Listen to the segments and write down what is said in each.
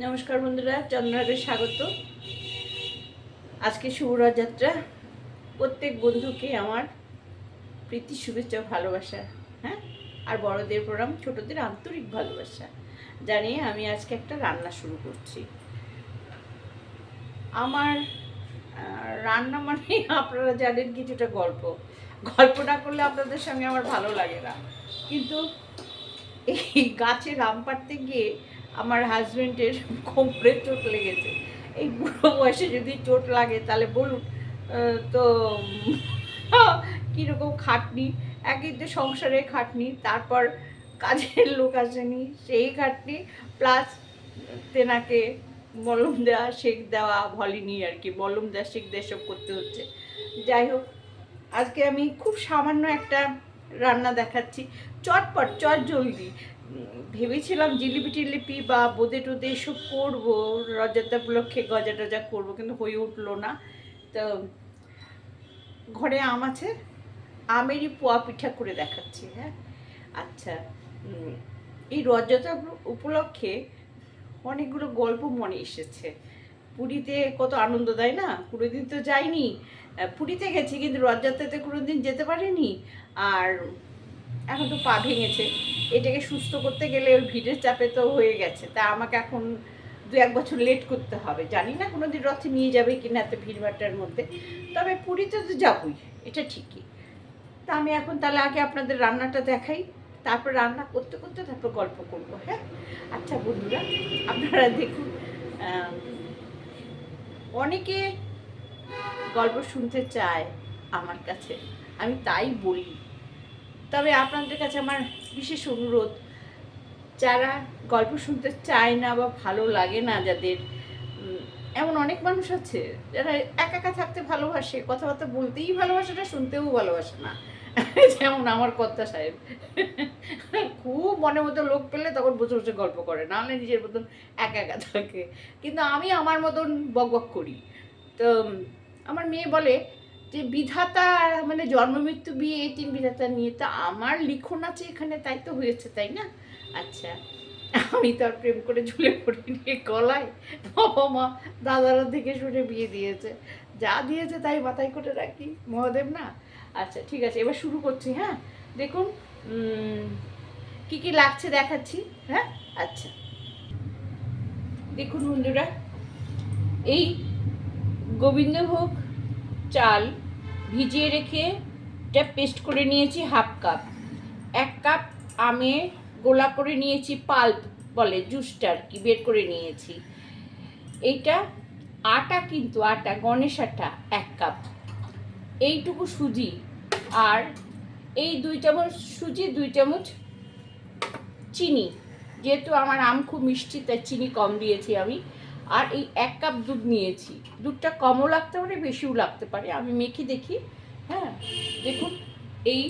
নমস্কার বন্ধুরা চন্দ্রহাটে স্বাগত। আজকে শুভরথযাত্রা প্রত্যেক বন্ধুকে আমার প্রীতি, শুভেচ্ছা, ভালোবাসা হ্যাঁ? আর বড়দের প্রণাম, ছোটদের আন্তরিক ভালোবাসা জানিয়ে আমি আজকে একটা রান্না শুরু করছি। আমার রান্না মানে আপনারা জানেন কিছুটা গল্প। গল্প না করলে আপনাদের সঙ্গে আমার ভালো লাগে না। কিন্তু এই গাছে রাম পাড়তে গিয়ে আমার হাজব্যান্ডের কোমরে চোট লেগেছে। এই বুড়ো বয়সে যদি চোট লাগে, তাহলে বলুন তো, কীরকম খাটনি? একই তো সংসারে খাটনি, তারপর কাজের লোক আসেনি, সেই খাটনি প্লাস তেনাকে মলম দেওয়া শেক দেওয়া ভলিনি আর কি, মলম দেওয়া শেক দেওয়া সব করতে হচ্ছে। যাই হোক, আজকে আমি খুব সামান্য একটা রান্না দেখাচ্ছি। চটপট, চট জলদি। ভেবেছিলাম জিলিপি টিলিপি বা বোদে টোদে এসব করব রজতা উপলক্ষে গজা টজা করব, কিন্তু হয়ে উঠল না। তো ঘরে আম আছে, আমেরই পোয়া পিঠা করে দেখাচ্ছি হ্যাঁ? আচ্ছা এই রজতা উপলক্ষে অনেকগুলো গল্প মনে এসেছে। পুরীতে কত আনন্দ দেয় না? কোনোদিন তো যাইনি। পুরীতে গেছি, কিন্তু রথযাত্রাতে কোনোদিন যেতে পারিনি। আর এখন তো পা ভেঙেছে। এটাকে সুস্থ করতে গেলে ওই ভিড়ের চাপে তো হয়ে গেছে। তা আমাকে এখন দু এক বছর লেট করতে হবে। জানি না কোনো দিন রথে নিয়ে যাবে কিনা এত ভিড়ভাট্টার মধ্যে। তবে পুরীতে তো যাবই, এটা ঠিকই। তা আমি এখন তাহলে আগে আপনাদের রান্নাটা দেখাই, তারপর রান্না করতে করতে তারপর গল্প করব হ্যাঁ? আচ্ছা বন্ধুরা, আপনারা দেখুন অনেকে গল্প শুনতে চায় আমার কাছে। আমি তাই বলি। তবে আপনাদের কাছে আমার বিশেষ অনুরোধ, যারা গল্প শুনতে চায় না বা ভালো লাগে না যাদের এমন অনেক মানুষ আছে যারা একা একা থাকতে ভালোবাসে, কথাবার্তা বলতেই ভালোবাসে না শুনতেও ভালোবাসে না। যেমন আমার কর্তা সাহেব। খুব মনের মতো লোক পেলে তখন বসে বসে গল্প করে নাহলে নিজের মতন একা একা থাকে। কিন্তু আমি আমার মতন বক বক করি। তো আমার মেয়ে বলে যে বিধাতা মানে জন্ম, মৃত্যু, বিয়ে, এই তিন বিধাতা নিয়ে তা আমার লিখন আছে এখানে, তাই তো হয়েছে, তাই না? আচ্ছা আমি তো আর প্রেম করে ঝুলে পড়ে নিয়ে গলায়। বাবা মা, দাদারা দেখে শুনে বিয়ে দিয়েছে। যা দিয়েছে তাই মাথায় করে রাখি, মহাদেব না? আচ্ছা ঠিক আছে, এবার শুরু করছি হ্যাঁ? দেখুন কি কি লাগছে দেখাচ্ছি হ্যাঁ? আচ্ছা। দেখুন বন্ধুরা, এই গোবিন্দভোগ চাল ভিজিয়ে রেখে এটা পেস্ট করে নিয়েছি হাফ কাপ। এক কাপ আমে গোলা করে নিয়েছি পাল্প বলে জুসটা আর কি, বের করে নিয়েছি। এইটা আটা কিন্তু আটা, গণেশ আটা এক কাপ। এইটুকু সুজি আর এই দুই চামচ সুজি, দুই চামচ চিনি। যেহেতু আমার আম খুব মিষ্টি, তাই চিনি কম দিয়েছি আমি। আর এই এক কাপ দুধ নিয়েছি। দুধটা কমও লাগতে পারে, বেশিও লাগতে পারে। আমি মেখে দেখি। হ্যাঁ দেখুন, এই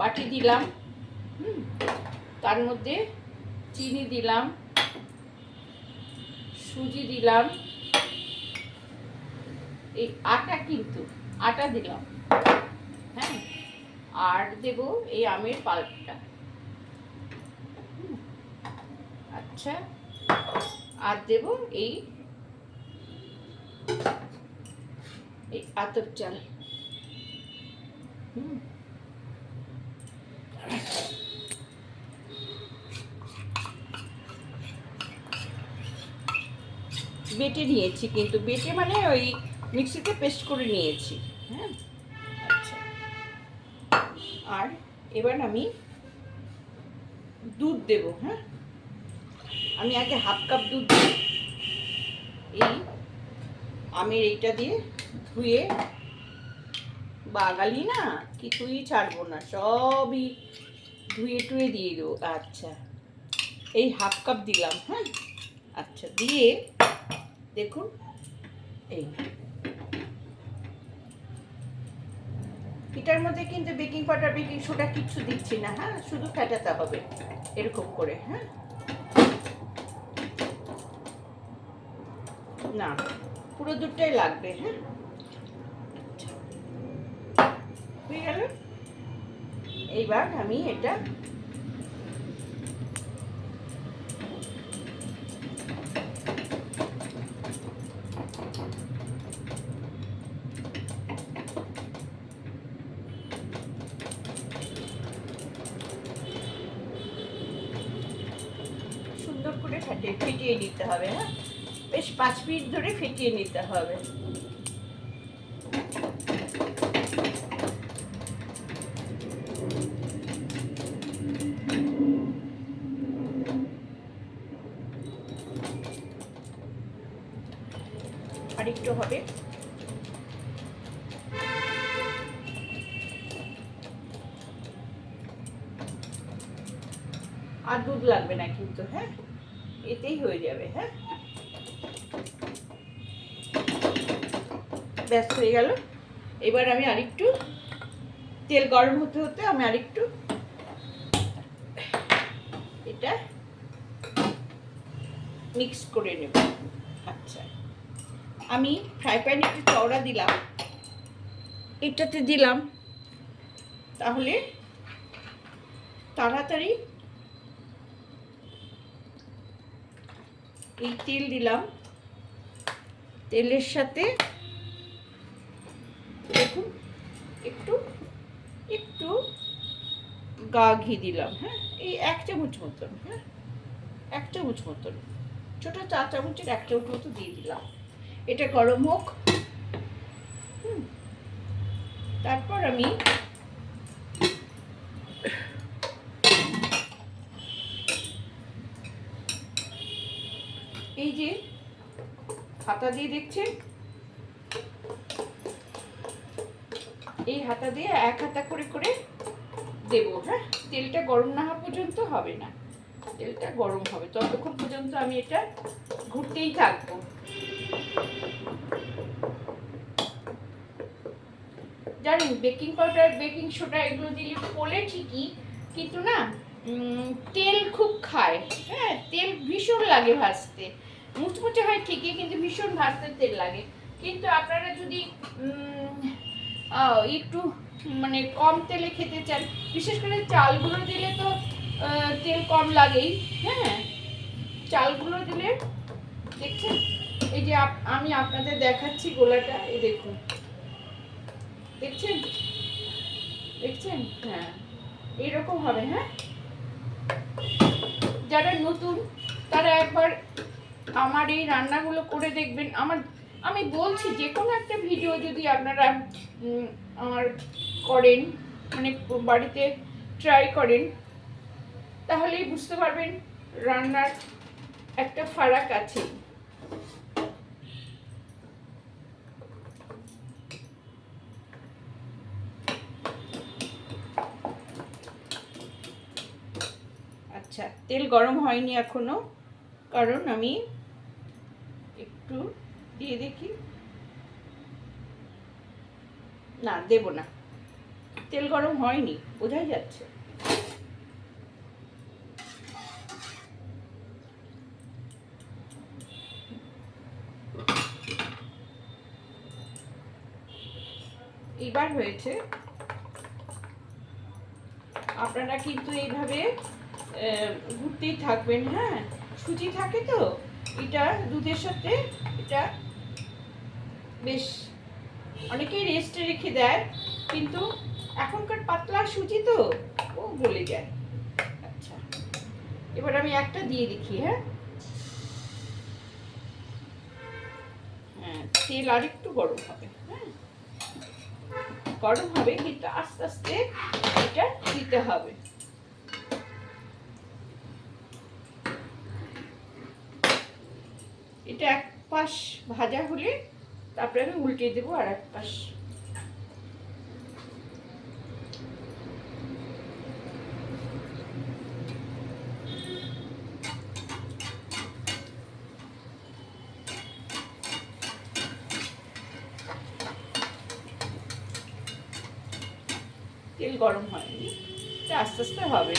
বাটি দিলাম তার মধ্যে চিনি দিলাম, সুজি দিলাম, এই আটা কিন্তু, আটা দিলাম হ্যাঁ আর দেব এই আমের পাল্পটা হুম, আচ্ছা। আর দেব এই আতপ চাল। বেটে নিয়েছি কিন্তু, বেটে মানে ওই মিক্সিতে পেস্ট করে নিয়েছি। হ্যাঁ। আচ্ছা। আর এবার আমি দুধ দেব হ্যাঁ? আমি আগে হাফ কাপ দুধ দিই। এই আমের এইটা দিয়ে ধুয়ে বাগালি না, কিছুই ছাড়বো না, সবই ধুয়ে টুয়ে দিয়ে দেবো। আচ্ছা এই হাফ কাপ দিলাম হ্যাঁ? আচ্ছা দিয়ে দেখুন, এই। এটার মধ্যে কিন্তু বেকিং পাউডার, বেকিং সোডা কিচ্ছু দিচ্ছি না হ্যাঁ? শুধু ফেটাতে হবে, এরকম করে হ্যাঁ? না পুরো দুধটাই লাগবে হ্যাঁ? আচ্ছা। হয়ে গেল? এইবার আমি এটা সুন্দর করে ফাটিয়ে ফিটিয়ে দিতে হবে হ্যাঁ? বেশ পাঁচ মিনিট ধরে ফেটিয়ে নিতে হবে। ব্যাস হয়ে গেল। এবার আমি আরেকটু তেল গরম হতে হতে আমি আরেকটু এটা মিক্স করে নেব। আচ্ছা। আমি ফ্রাই প্যান একটু চওড়া দিলাম। এটাতে দিলাম। তাহলে তাড়াতাড়ি এই তেল দিলাম। তেলের সাথে দেখুন, একটু একটু গা ঘি দিলাম হ্যাঁ? এই এক চামচ মতন হ্যাঁ? এক চামচ মতন, ছোটো চা চামচের এক চামচ মতো দিয়ে দিলাম। এটা গরম হোক। তারপর আমি এই যে হাতা দিয়ে দেখছেন? এই হাতা দিয়ে এক হাতা করে করে দেবো হ্যাঁ? তেলটা গরম না হওয়া পর্যন্ত হবে না। তেলটা গরম হবে। ততক্ষণ পর্যন্ত আমি এটা ঘুরতেই থাকব। জানেন বেকিং পাউডার বেকিং সোডা এগুলো দিলে পোলে ঠিকই, কিন্তু না তেল খুব খায় হ্যাঁ? তেল ভীষণ লাগে ভাজতে। মুচমুচে হয় ঠিকই, কিন্তু ভীষণ ভাজতে তেল লাগে। কিন্তু আপনারা যদি একটু মানে কম তেলে খেতে চান। বিশেষ করে চালগুলো দিলে তো তেল কম লাগেই হ্যাঁ? চালগুলো দিলে, দেখছেন? এই যে আমি আপনাদের দেখাচ্ছি গোলাটা, এই দেখুন। দেখছেন? দেখছেন? হ্যাঁ। এরকম হবে হ্যাঁ? যারা নতুন, তারা একবার আমার এই রান্নাগুলো করে দেখবেন। আমার আমি বলছি, যে কোনো একটা ভিডিও যদি আপনারা আমার করেন মানে বাড়িতে ট্রাই করেন, তাহলেই বুঝতে পারবেন রান্নার একটা ফারাক আছে। আচ্ছা তেল গরম হয়নি এখনও, কারণ আমি একটু দিয়ে দেখি। না, দেব না। তেল গরম হয়নি, বোঝাই যাচ্ছে। এবার হয়েছে। আপনারা কিন্তু এইভাবে ঘুরতেই থাকবেন হ্যাঁ? সুজি থাকে তো? এটা দুধের সাথে, এটা বেশ, অনেকেই রেস্টে রেখে দেয়, কিন্তু এখনকার পাতলা সুজি তো, ও গলে যায়। আচ্ছা এবার আমি একটা দিয়ে দেখি হ্যাঁ? হ্যাঁ তেল আর একটু গরম হবে হ্যাঁ? গরম হবে, কিন্তু আস্তে আস্তে এটা দিতে হবে। এটা এক পাশ ভাজা হলে তারপরে আমি উল্টে দেবো আর এক পাশ। তেল গরম হয়নি আস্তে আস্তে হবে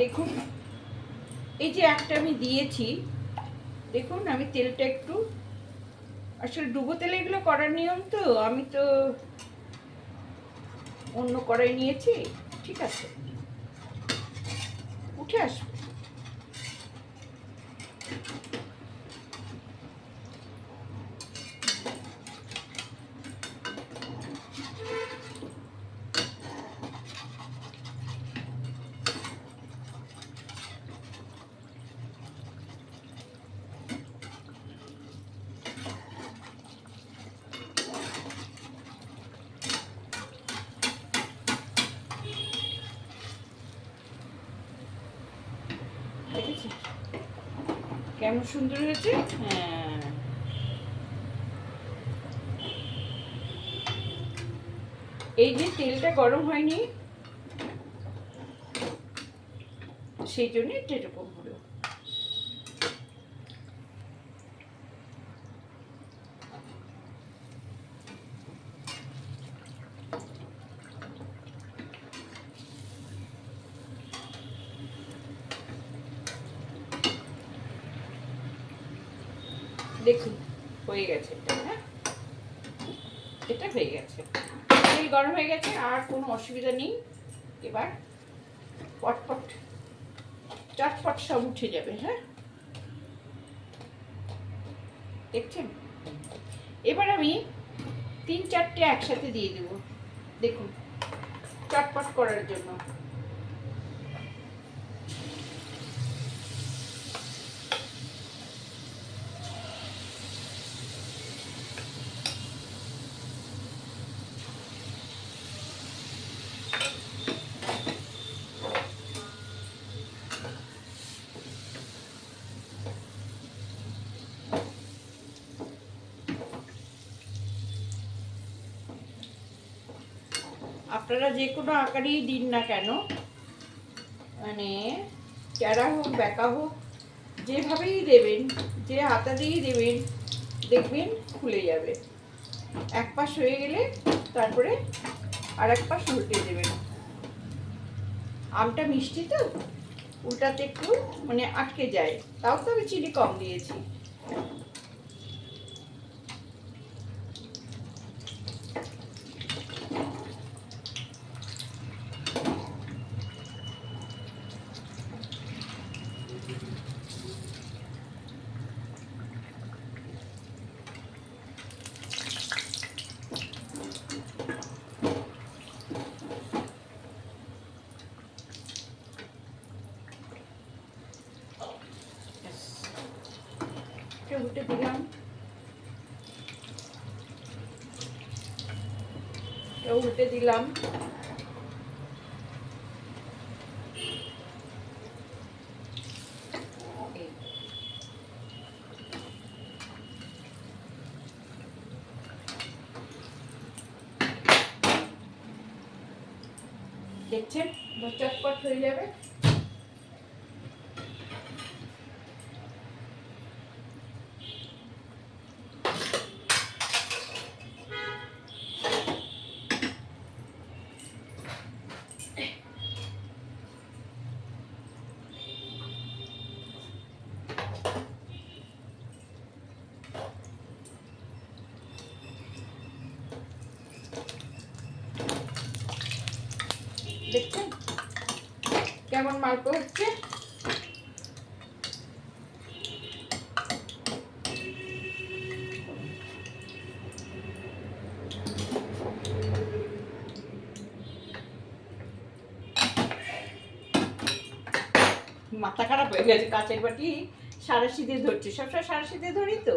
দেখুন এই যে একটা আমি দিয়েছি, দেখুন আমি তেলটা একটু, আসলে ডুবো তেলে এগুলো করার নিয়ম তো, আমি তো অন্য কড়াই নিয়েছি, ঠিক আছে। উঠে আসবে। কেমন সুন্দর হয়েছে? হ্যাঁ। এই যে তেলটা গরম হয়নি সেই জন্য এটা এরকম। দেখুন, হয়ে গেছে এটা হ্যাঁ? এটা হয়ে গেছে। তেল গরম হয়ে গেছে, আর কোনো অসুবিধা নেই। এবার পটপট, চটপট সব উঠে যাবে হ্যাঁ? দেখছেন? এবার আমি তিন চারটে একসাথে দিয়ে দেবো। দেখুন, চটপট করার জন্য। আপনারা যে কোনো আকারই দিন না কেন মানে ক্যারা হোক ব্যাকা হোক, যেভাবেই দেবেন, যে হাতা দিয়েই দেবেন, দেখবেন খুলে যাবে। এক পাশ হয়ে গেলে তারপরে আর এক পাশ উল্টে দেবেন। আমটা মিষ্টি তো? উল্টাতে একটু মানে আটকে যায়। তাও তো আমি চিনি কম দিয়েছি। উল্টে দিলাম। উল্টে দিলাম। দেখছেন? চটপট হয়ে যাবে। দেখছেন? কেমন মালপো হচ্ছে? মাথা খারাপ হয়ে গেছে, কাঁচের বাটি সারাশি দিয়ে ধরছি। সবসময় সারাশি দিয়ে ধরি তো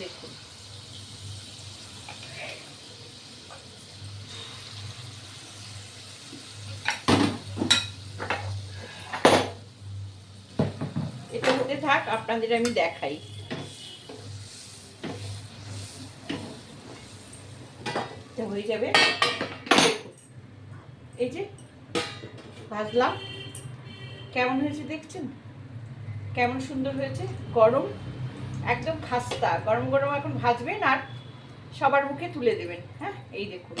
দেখুন এটা হতে থাক আপনাদের আমি দেখাই। হয়ে যাবে। এই যে ভাজলাম। কেমন হয়েছে দেখছেন? কেমন সুন্দর হয়েছে? গরম একদম খাস্তা। গরম গরম এখন ভাজবেন আর সবার মুখে তুলে দেবেন হ্যাঁ? এই দেখুন।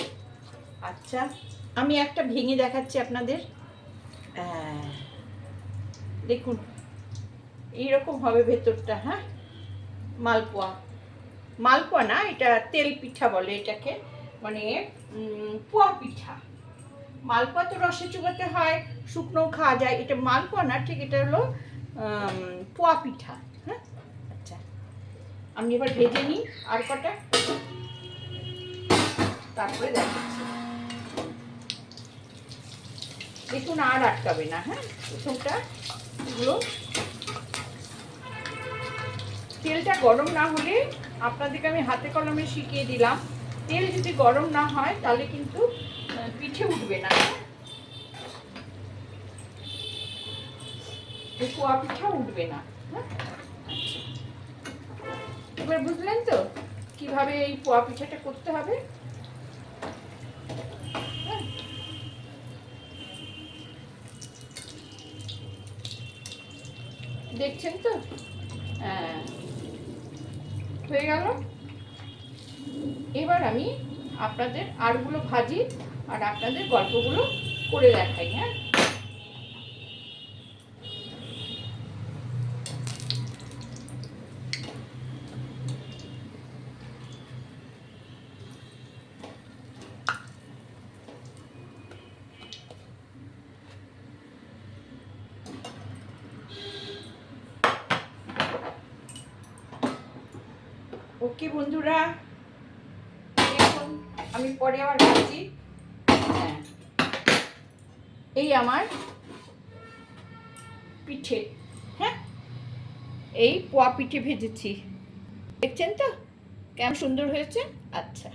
আচ্ছা আমি একটা ভেঙে দেখাচ্ছি আপনাদের। আহ, দেখুন। এইরকম হবে ভেতরটা হ্যাঁ? মালপোয়া। মালপোয়া না, এটা তেল পিঠা বলে এটাকে মানে পোয়া পিঠা। মালপোয়া তো রসে চুবাতে হয় শুকনো খাওয়া যায়। এটা মালপোয়া না, ঠিক এটা হলো পোয়া পিঠা হ্যাঁ? আচ্ছা আমি এবার ভেজে নিই আর কটা। তারপরে দেখাচ্ছি। দেখুন আর আটকাবে না হ্যাঁ? প্রথমটা, এগুলো তেলটা গরম না হলে আপনাদেরকে আমি হাতে কলমে শিখিয়ে দিলাম। তেল যদি গরম না হয়, তাহলে কিন্তু পিঠে উঠবে না। পোয়া পিঠা উঠবে না। হ্যাঁ। এবার বুঝলেন তো কীভাবে এই পোয়া পিঠাটা করতে হবে? হ্যাঁ। দেখছেন তো? হ্যাঁ। হয়ে গেল। এবার আমি আপনাদের আরগুলো ভাজি আর আপনাদের গল্পগুলো করে দেখাই হ্যাঁ? ওকে বন্ধুরা এখন আমি পরে আবার ভাবছি হ্যাঁ এই আমার পিঠে হ্যাঁ? এই পোয়া পিঠে ভেজেছি। দেখছেন তো? কেমন সুন্দর হয়েছে? আচ্ছা।